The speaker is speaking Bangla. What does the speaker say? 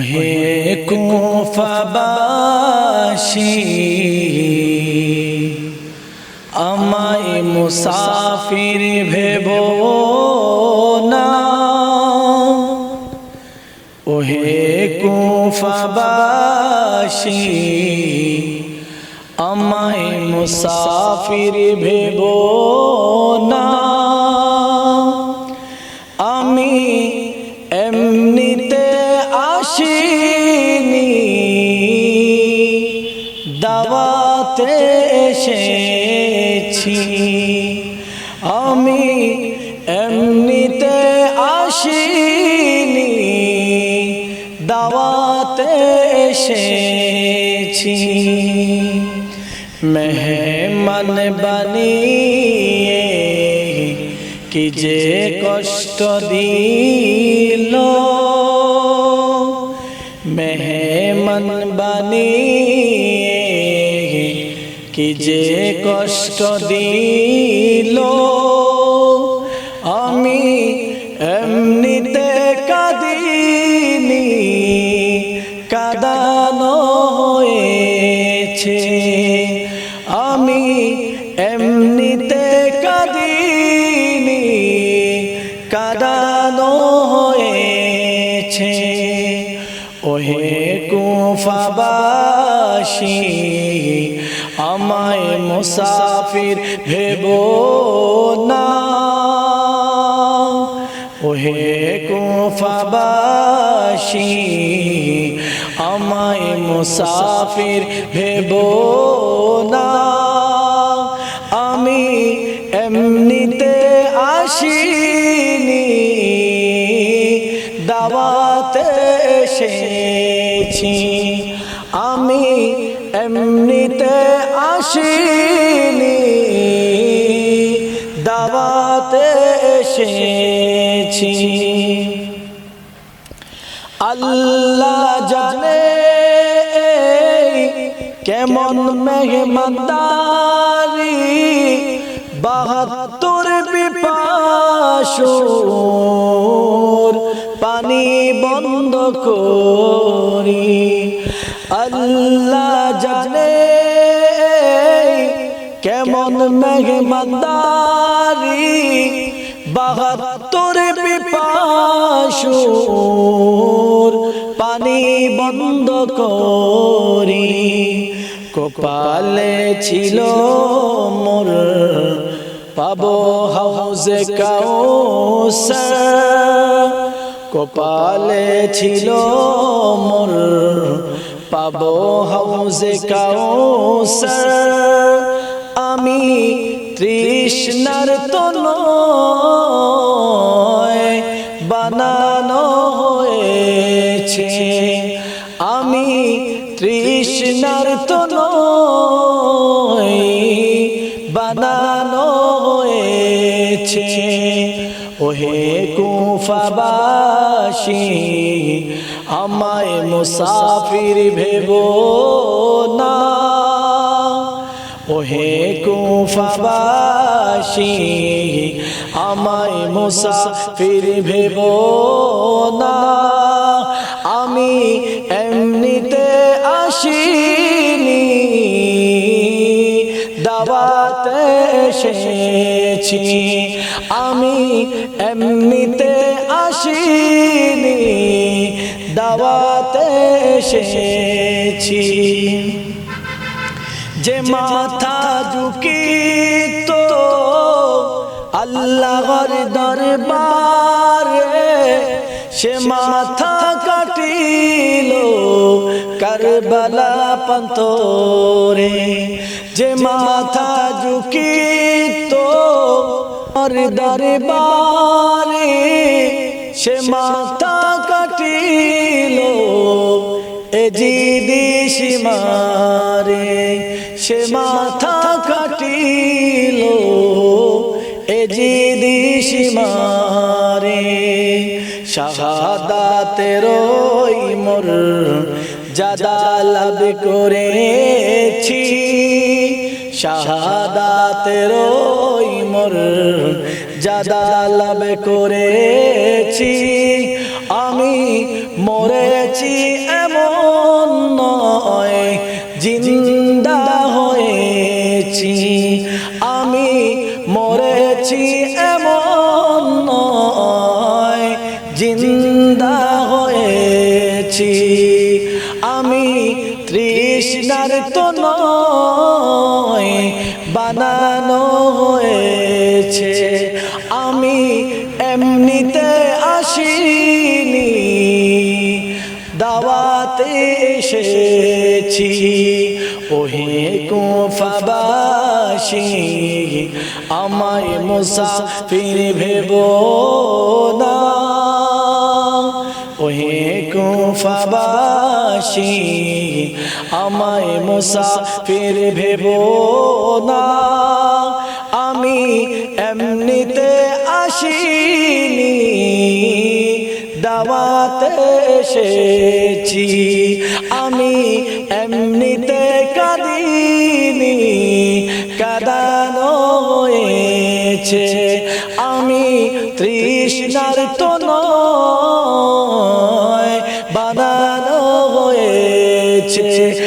হে কুফাবাসী আমায় মুসাফির ভেব না। ওহে কুফাবাসী আমায় মুসাফির ভেব না। এসেছি আমি এমনিতে আসিনি দাওয়াতে এসেছি। মেহমান বানিয়ে কি যে কষ্ট দিল। মেহমান বানিয়ে কি যে কষ্ট দিল? আমি এমনিতে কাঁদিনি কাদানো হয়েছে। আমি এমনিতে কাঁদিনি কাদানো হয়েছে। ওহে কুফাবাসী মুসাফির ভেব না। ওহে কুফাবাসী আমায় মুসাফির ভেব না। আমি এমনিতে আসিনি দাওয়াতে এসেছি। আসিনি দাওয়াতে এসেছি। আল্লাহ জানে কেমন মেহমানদারি বাহাত্তর বিপাশুর পানি বন্ধ করি। মেহমানদারি বাহাত্তর বিপাশুর পানি বন্ধ করি। কপালে ছিল মোর, পাবো হাউজে কাউসার। কপালে ছিল মোর, পাবো হাউজে কাউসার। আমি তৃষ্ণার তো নয় বানানো হয়েছে। আমি তৃষ্ণার তো নয় বানানো হয়েছে। ওহে কুফাবাসী, আমায় মুসাফির ভেব না। ওহে কুফাবাসী আমায় মুসাফির ভেব না। আমি এমনিতে আসিনি, দাওয়াতে এসেছি। আমি এমনিতে আসিনি, দাওয়াতে এসেছি। যে মাথা ঝুঁকিত, আল্লাহর দরবারে সে মাথা কাটিল কারবালা পন্তরে যে মাথা ঝুঁকিত আর দরবারে সে মাথা কাটিল। এ জিদি সীমারে সে মাথা কাটিল, এ জিদি সীমারে শাহাদাতের ওই মোর জাদা লাভ করেছি। শাহাদাতের ওই মোর জাদা লাভ করেছি। আমি মরে মরেছি এমন নয় জিন্দা হয়েছি আমি তৃষ্ণার তো নয়, বানানো হয়েছে। আমি এমনিতে আসিনি, দাওয়াতে এসেছি। ওহে কুফাবাসী আমায় মুসাফির ভেব না। ওহে কুফাবাসী আমায় মুসাফির ভেব না। আমি এমনিতে আসিনি, দাওয়াতে এসেছি। আমি এমনিতে কাঁদিনি, কাদানো হয়েছে। আমি তৃষ্ণার তো হয়েছে আমি মরেছি